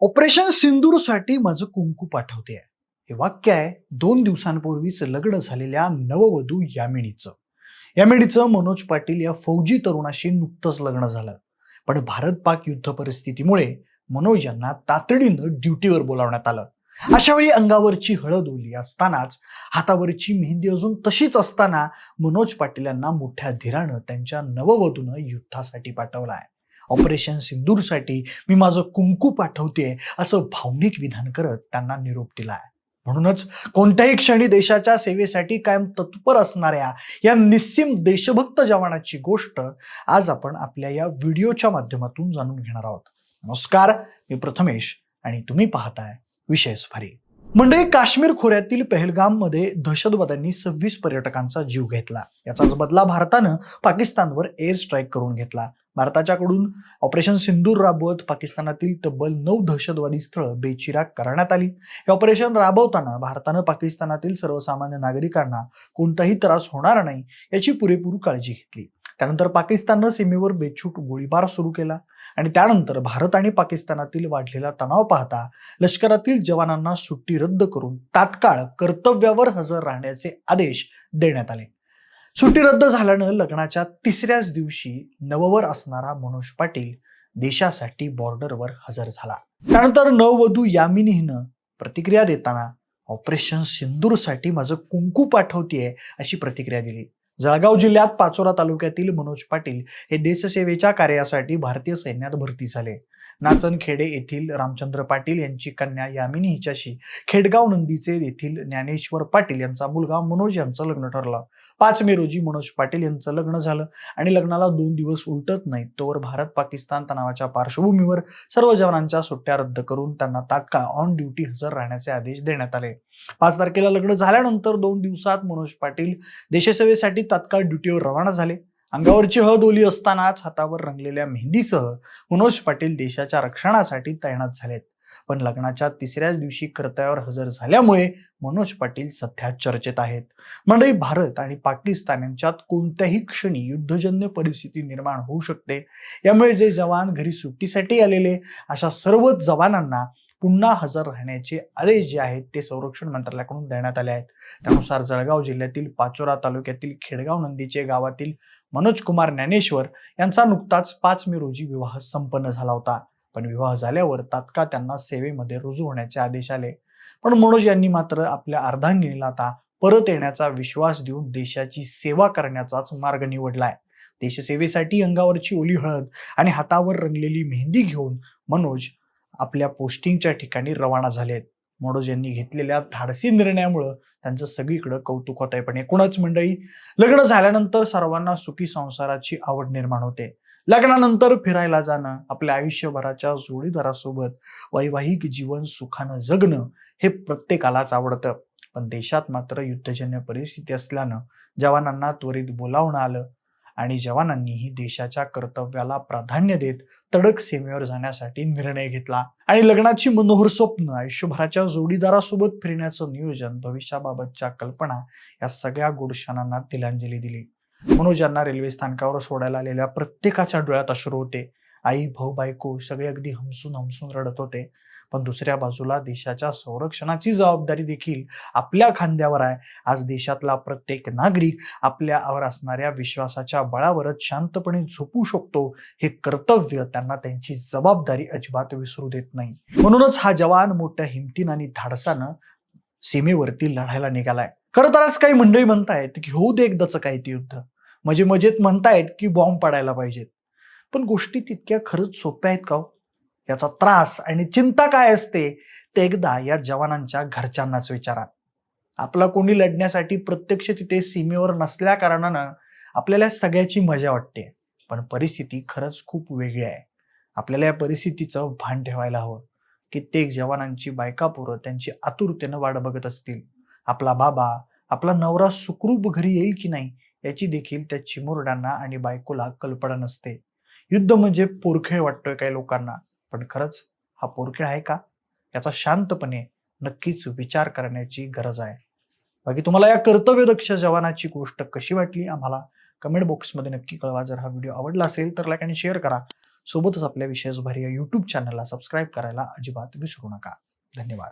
Operation सिंदूरसाठी माझं कुंकू पाठवते. हे वाक्य आहे. दोन दिवसांपूर्वीच लग्न झालेल्या नववधू यामिनीचं. यामिनीचं मनोज पाटील या फौजी तरुणाशी नुकतंच लग्न झालं. पण भारत पाक युद्ध परिस्थितीमुळे मनोज यांना तातडीनं ड्युटीवर बोलावण्यात आलं. अशा वेळी अंगावरची हळद ओली असतानाच हातावरची मेहंदी अजून तशीच असताना मनोज पाटील यांना मोठ्या धीरानं त्यांच्या नववधूनं युद्धासाठी पाठवला आहे ऑपरेशन सिंदूरसाठी मी माझं कुंकू पाठवते असं भावनिक विधान करत त्यांना निरोप दिला आहे म्हणूनच कोणत्याही क्षणी देशाच्या सेवेसाठी कायम तत्पर असणाऱ्या या निस्सीम देशभक्त जवानाची गोष्ट आज आपण आपल्या या व्हिडिओच्या माध्यमातून जाणून घेणार आहोत. नमस्कार मी प्रथमेश आणि तुम्ही पाहताय विषय सुफारी मंडळी काश्मीर खोऱ्यातील पहलगाममध्ये दहशतवाद्यांनी सव्वीस पर्यटकांचा जीव घेतला. याचाच बदला भारतानं पाकिस्तानवर एअर स्ट्राईक करून घेतला. भारताच्याकडून ऑपरेशन सिंदूर राबवत पाकिस्तानातील तब्बल नऊ दहशतवादी स्थळं बेचिराग करण्यात आली. हे ऑपरेशन राबवताना भारतानं पाकिस्तानातील सर्वसामान्य नागरिकांना कोणताही त्रास होणार नाही याची पुरेपूर काळजी घेतली. त्यानंतर पाकिस्ताननं सीमेवर बेछूट गोळीबार सुरू केला आणि त्यानंतर भारत आणि पाकिस्तानातील वाढलेला तणाव पाहता लष्करातील जवानांना सुट्टी रद्द करून तात्काळ कर्तव्यावर हजर राहण्याचे आदेश देण्यात आले. सुट्टी रद्द झाल्यानं लग्नाच्या तिसऱ्याच दिवशी नववर असणारा मनोज पाटील देशासाठी बॉर्डरवर हजर झाला. त्यानंतर नववधू यामिनीनं प्रतिक्रिया देताना ऑपरेशन सिंदूरसाठी माझं कुंकू पाठवतीये अशी प्रतिक्रिया दिली. जळगाव जिल्ह्यात पाचोरा तालुक्यातील मनोज पाटील हे देशसेवेच्या कार्यासाठी भारतीय सैन्यात भरती झाले. नाचनखेडे येथील रामचंद्र पाटील यांची कन्या यामिनी हिच्याशी खेडगाव नंदीचे येथील ज्ञानेश्वर पाटील यांचा मुलगा मनोज यांचं लग्न ठरलं. पाच मे रोजी मनोज पाटील यांचं लग्न झालं आणि लग्नाला दोन दिवस उलटत नाही तोवर भारत पाकिस्तान तणावाच्या पार्श्वभूमीवर सर्व जवानांच्या सुट्ट्या रद्द करून त्यांना तात्काळ ऑन ड्युटी हजर राहण्याचे आदेश देण्यात आले. पाच तारखेला लग्न झाल्यानंतर दोन दिवसात मनोज पाटील देशसेवेसाठी तात्काळ ड्युटीवर रवाना झाले. अंगावरची हळद ओली असतानाच हातावर रंगलेल्या मेहंदीसह मनोज पाटील देशाच्या रक्षणासाठी तैनात झालेत. पण लग्नाच्या तिसऱ्याच दिवशी कर्तव्यावर हजर झाल्यामुळे मनोज पाटील सध्या चर्चेत आहेत. मंडळी भारत आणि पाकिस्तान यांच्यात कोणत्याही क्षणी युद्धजन्य परिस्थिती निर्माण होऊ शकते. यामुळे जे जवान घरी सुट्टीसाठी आलेले अशा सर्वच जवानांना पुन्हा हजर राहण्याचे आदेश जे आहेत ते संरक्षण मंत्रालयाकडून देण्यात आले आहेत. त्यानुसार जळगाव जिल्ह्यातील पाचोरा तालुक्यातील खेडगाव नंदीचे गावातील मनोज कुमार ज्ञानेश्वर यांचा नुकताच पाच मे रोजी विवाह संपन्न झाला होता. पण विवाह झाल्यावर तात्काळ त्यांना सेवेमध्ये रुजू होण्याचे आदेश आले. पण मनोज यांनी मात्र आपल्या अर्धांगिनीला आता परत येण्याचा विश्वास देऊन देशाची सेवा करण्याचाच मार्ग निवडलाय. देशसेवेसाठी अंगावरची ओली हळद आणि हातावर रंगलेली मेहंदी घेऊन मनोज आपल्या पोस्टिंगच्या ठिकाणी रवाना झालेत. मोडोज यांनी घेतलेल्या धाडसी निर्णयामुळं त्यांचं सगळीकडं कौतुक होत आहे पण एकूणच मंडळी लग्न झाल्यानंतर सर्वांना सुखी संसाराची आवड निर्माण होते. लग्नानंतर फिरायला जाणं आपल्या आयुष्यभराच्या जोडीदारासोबत वैवाहिक जीवन सुखानं जगणं हे प्रत्येकालाच आवडतं. पण देशात मात्र युद्धजन्य परिस्थिती असल्यानं जवानांना त्वरित बोलावणं आलं. आणि जवानांनीही देशाच्या कर्तव्याला प्राधान्य देत तडक सीमेवर जाण्यासाठी निर्णय घेतला. आणि लग्नाची मनोहर स्वप्न आयुष्यभराच्या जोडीदारासोबत फिरण्याचं नियोजन भविष्याबाबतच्या कल्पना या सगळ्या गोडशानांना तिलांजली दिली. मनोज यांना रेल्वे स्थानकावर सोडायला आलेल्या प्रत्येकाच्या डोळ्यात अश्रू होते. आई भाऊ बायको सगळे अगदी हमसून हमसून रडत होते. पण दुसऱ्या बाजूला देशाच्या संरक्षणाची जबाबदारी देखील आपल्या खांद्यावर आहे. आज देशातला प्रत्येक नागरिक आपल्यावर असणाऱ्या विश्वासाच्या बळावरच शांतपणे झोपू शकतो. हे कर्तव्य त्यांना त्यांची जबाबदारी अजिबात विसरू देत नाही. म्हणूनच हा जवान मोठ्या हिमतीनं आणि धाडसानं सीमेवरती लढायला निघालाय. खरं तर आज काही मंडळी म्हणतायत की होऊ दे एकदाच काय ते युद्ध. म्हणजे मजेत म्हणतायत की बॉम्ब पडायला पाहिजेत. पण गोष्टी तितक्या खरंच सोप्या आहेत का हो? याचा त्रास आणि चिंता काय असते ते एकदा या जवानांच्या घरच्यांनाच विचारा. आपला कोणी लढण्यासाठी प्रत्यक्ष तिथे सीमेवर नसल्या कारणानं आपल्याला सगळ्याची मजा वाटते पण परिस्थिती खरंच खूप वेगळी आहे. आपल्याला या परिस्थितीचं भान ठेवायला हवं कित्येक जवानांची बायका पोरं त्यांची आतुरतेनं वाट बघत असतील. आपला बाबा आपला नवरा सुखरूप घरी येईल की नाही याची देखील त्या चिमुरड्यांना आणि बायकोला कल्पना नसते. युद्ध म्हणजे पोरखेळ वाटतोय काही लोकांना. पण खरंच हा पोरखेळ आहे का? याचा शांतपणे नक्कीच विचार करण्याची गरज आहे. बाकी तुम्हाला या कर्तव्यदक्ष जवानाची गोष्ट कशी वाटली आम्हाला कमेंट बॉक्समध्ये नक्की कळवा. जर हा व्हिडिओ आवडला असेल तर लाईक आणि शेअर करा. सोबतच आपल्या विशेषभर या यूट्यूब चॅनलला सबस्क्राईब करायला अजिबात विसरू नका. धन्यवाद.